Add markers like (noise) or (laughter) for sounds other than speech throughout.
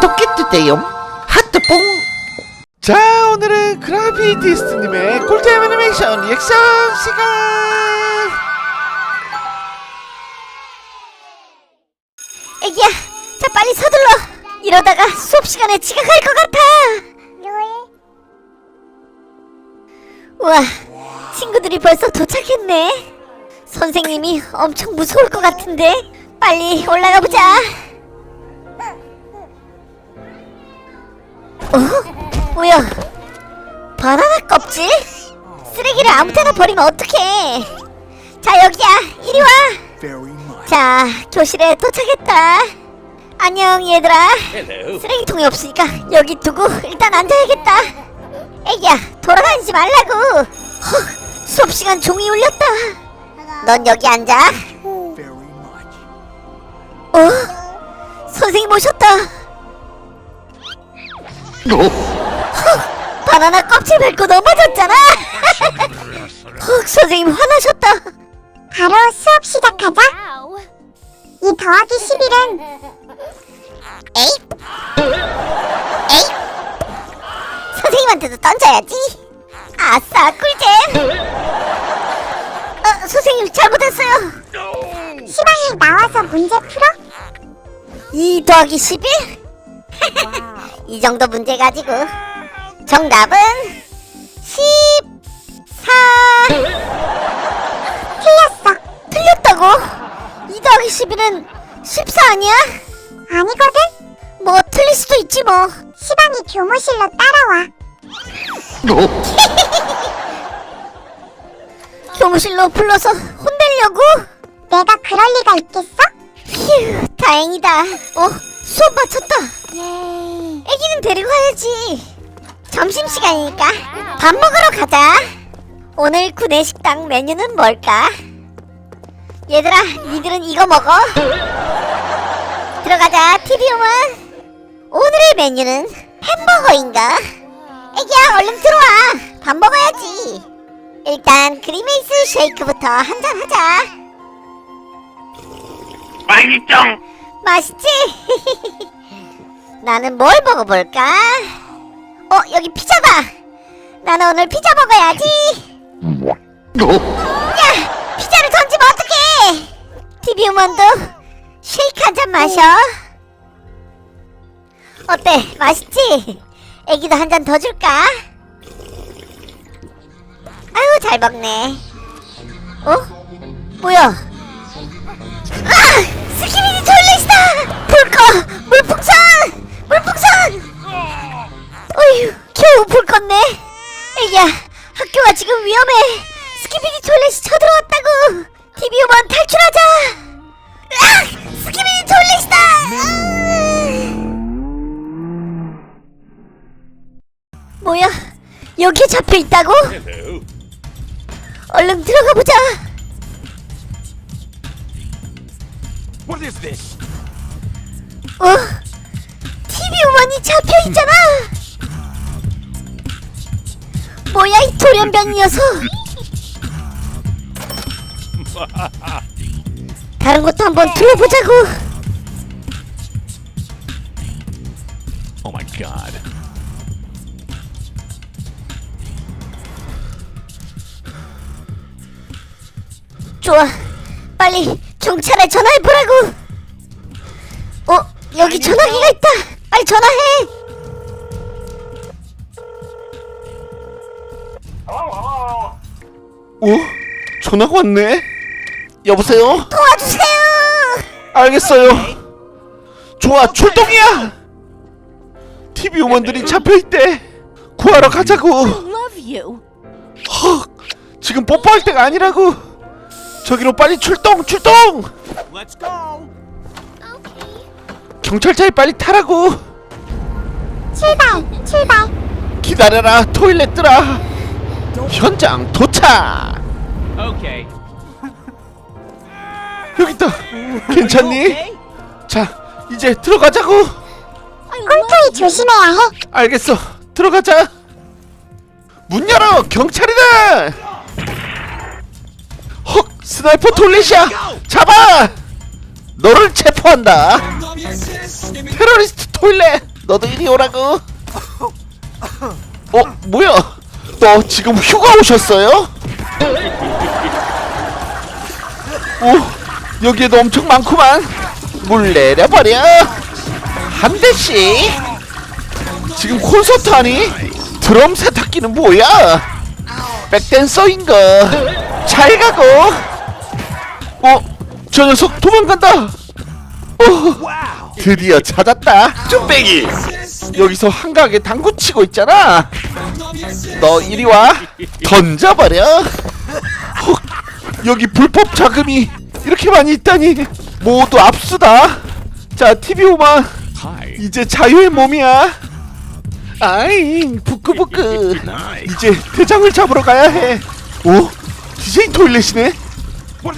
구독해주세요 하트뽕 자 오늘은 그라비티스트님의 꿀잼 애니메이션 리액션 시간 애기야, 자 빨리 서둘러. 이러다가 수업 시간에 지각할 것 같아. 우와, 친구들이 벌써 도착했네. 선생님이 엄청 무서울 것 같은데 빨리 올라가 보자. 어? 뭐야? 바나나 껍질? 쓰레기를 아무 데나 버리면 어떡해? 자 여기야, 이리 와. 자, 교실에 도착했다. 안녕 얘들아. 쓰레기통이 없으니까 여기 두고 일단 앉아야겠다. 애기야, 돌아다니지 말라고. 헉, 수업 시간 종이 울렸다. 넌 여기 앉아. 어? 선생님 오셨다. 헉, 바나나 껍질 밟고 넘어졌잖아. 헉, 선생님 화나셨다. 바로 수업 시작하자. 이 더하기 11은 에이! 에이! 선생님한테도 던져야지. 아싸, 꿀잼. 어, 선생님 잘못했어요. 시방에 나와서 문제 풀어? 2 더하기 11? 이 정도 문제 가지고 정답은 14. 틀렸어. 틀렸다고? 2 더하기 11은 14 아니야? 아니거든. 뭐 틀릴 수도 있지 뭐. 시방이 교무실로 따라와. (laughs) 교무실로 불러서 혼내려고? 내가 그럴 리가 있겠어? 휴, 다행이다. 어, 수업 마쳤다. 애기는 데리고 가야지. 점심시간이니까 밥 먹으러 가자. 오늘 구내식당 메뉴는 뭘까? 얘들아, 니들은 이거 먹어. 들어가자, TV용은. 오늘의 메뉴는 햄버거인가? 애기야, 얼른 들어와. 밥 먹어야지. 일단 그리메이스 쉐이크부터 한잔 하자. 맛있정 맛있지? (laughs) 나는 뭘 먹어볼까? 어, 여기 피자다! 나는 오늘 피자 먹어야지! 야! 피자를 던지면 어떡해! TV 우먼도 쉐이크 한 잔 마셔. 어때? 맛있지? 애기도 한 잔 더 줄까? 아유, 잘 먹네. 어? 뭐야? 아! 스키비디 토일렛이다! 불 꺼! 물풍선! 물풍선! 어휴, 겨우 불 껐네. 애기야, 학교가 지금 위험해. 스키비디 토일렛이 쳐들어왔다고. TV 오만 탈출하자. 아! 스키비디 토일렛이다! 아! 뭐야? 여기에 잡혀 있다고? 얼른 들어가 보자. What is this? 어? TV 우먼이 잡혀 있잖아. 뭐야 이 돌연변 녀석. 다른 것도 한번 둘러보자고. Oh my god. 좋아, 빨리 경찰에 전화해 보라고. 어, 여기 전화기가 있다. 빨리 전화해. 오? 전화가 왔네 여보세요? 도와주세요. 알겠어요 좋아 출동이야 TV 우먼들이 잡혀있대 구하러 가자고 love you. 헉 지금 뽀뽀할 때가 아니라고 저기로 빨리 출동 출동 Let's go. 경찰차에 빨리 타라고 출발, 출발. 기다려라 토일렛들아. 현장 도착. Okay. 여기 있다. 괜찮니? 자 이제 들어가자고. 꿈토이 조심해야 해. 알겠어. 들어가자. 문 열어 경찰이다 헉 스나이퍼 톨렛이야. 잡아! 너를 체포한다. 테러리스트 토일렛 너도 이리 오라고 어 뭐야 너 지금 휴가 오셨어요? 오 여기에도 엄청 많구만 물 내려버려 한 대씩 지금 콘서트 하니? 드럼 세탁기는 뭐야? 백댄서인가? 잘 가고 어? 저 녀석 도망간다 어, 드디어 찾았다 쭈빼기 여기서 한가하게 당구 치고 있잖아 너 이리 와 던져버려 헉, 여기 불법 자금이 이렇게 많이 있다니 모두 압수다 자 TV 오마 Hi. 이제 자유의 몸이야 아잉 부끄부끄. 이제 대장을 잡으러 가야 해 오? DJ 토일렛이네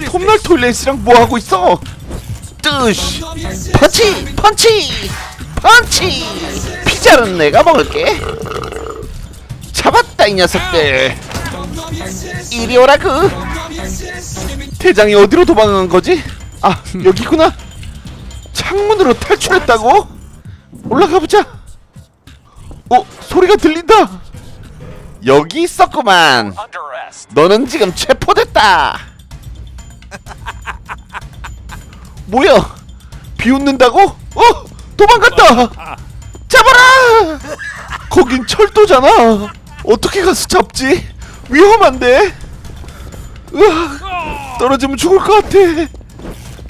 톱날 토일렛이랑 뭐 하고 있어? 뜨쉬 펀치 펀치 펀치. 피자는 내가 먹을게. 잡았다 이 녀석들. 이리 오라구 대장이 어디로 도망간 거지? 아 여기구나. 창문으로 탈출했다고? 올라가 보자. 어 소리가 들린다. 여기 있었구만? 너는 지금 체포됐다. (laughs) 뭐야? 비웃는다고? 어? 도망갔다. 잡아라. 거긴 철도잖아. 어떻게 가서 잡지? 위험한데. 으아, 떨어지면 죽을 것 같아.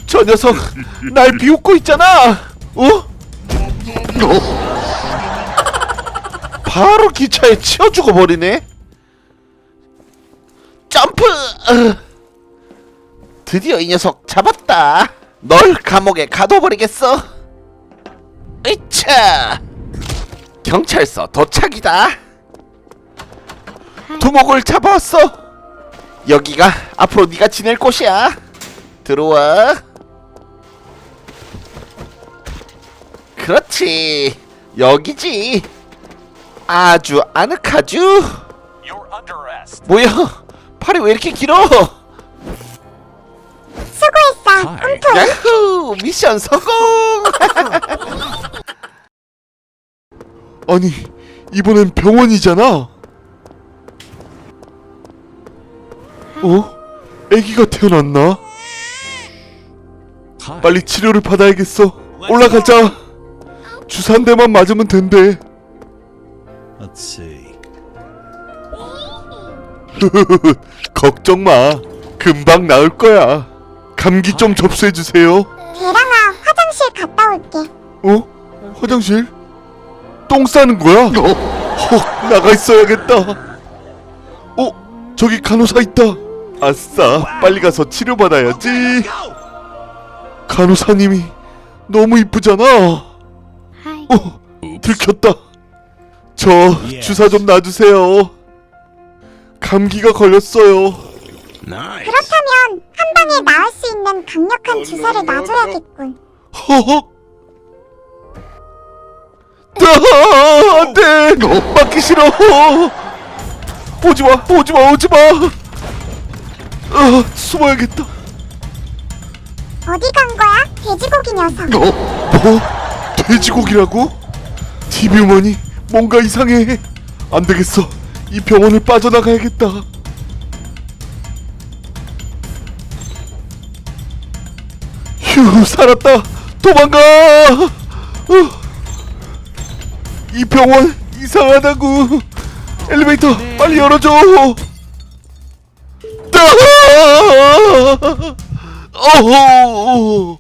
저 녀석 날 비웃고 있잖아. 어? 바로 기차에 치여 죽어 버리네. 점프! 으. 드디어 이 녀석 잡았다. 널 감옥에 가둬버리겠어. 으차! 경찰서 도착이다. 두목을 잡아왔어. 여기가 앞으로 네가 지낼 곳이야. 들어와. 그렇지. 여기지. 아주 아늑하죠. 뭐야? 팔이 왜 이렇게 길어? 수고했어. 꿈토이. 야후! 미션 성공! 아니, 이번엔 병원이잖아. 어? 아기가 태어났나? 빨리 치료를 받아야겠어. 올라가자. 주사 한 대만 맞으면 된대. Let's (laughs) see. 걱정 마. 금방 나을 거야. 감기 좀 접수해 주세요. 대랑아, 화장실 갔다 올게. 어? 화장실? 똥 싸는 거야? 헉, 나가 있어야겠다. 어? 저기 간호사 있다. 아싸, 빨리 가서 치료받아야지. 간호사님이 너무 이쁘잖아. 어, 들켰다. 저 주사 좀 놔주세요. 감기가 걸렸어요. 그렇다면 한 방에 나을 수 있는 강력한 주사를 놔줘야겠군. 허헉. 아, 안 돼 맞기 싫어 오지 마 오지 마 오지 마 아, 숨어야겠다 어디 간 거야? 돼지고기 녀석. 뭐? 돼지고기라고? TV우먼이 뭔가 이상해 안 되겠어 이 병원을 빠져나가야겠다 휴 살았다 도망가 어. 이 병원 이상하다고 엘리베이터 빨리 열어줘 따! 어허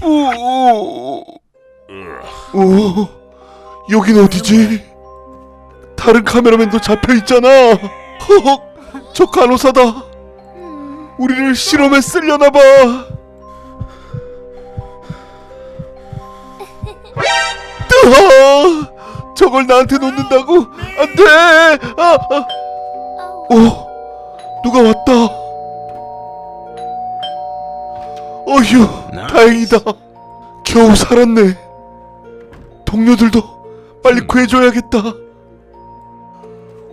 오, 오, 여긴 어디지? 다른 카메라맨도 잡혀 있잖아. 허헉, 저 간호사다. 우리를 실험에 쓰려나 봐. 뜨아! 저걸 나한테 놓는다고? 안 돼! 아, 아. 오, 누가 왔다. 어휴, 다행이다. 겨우 살았네. 동료들도 빨리 구해줘야겠다.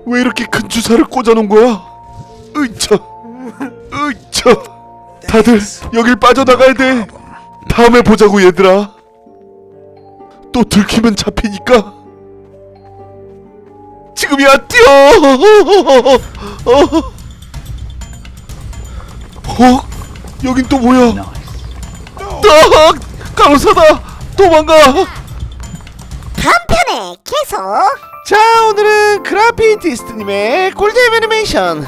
왜 이렇게 큰 주사를 꽂아놓은 거야? 으이차, 으이차. 다들 여길 빠져나가야 돼. 다음에 보자고 얘들아. 또 들키면 잡히니까. 지금이야 뛰어! 어? 여긴 또 뭐야? 딱 간호사다! 도망가! 편에 계속. 자 오늘은 그라피티스트님의 꿀잼 애니메이션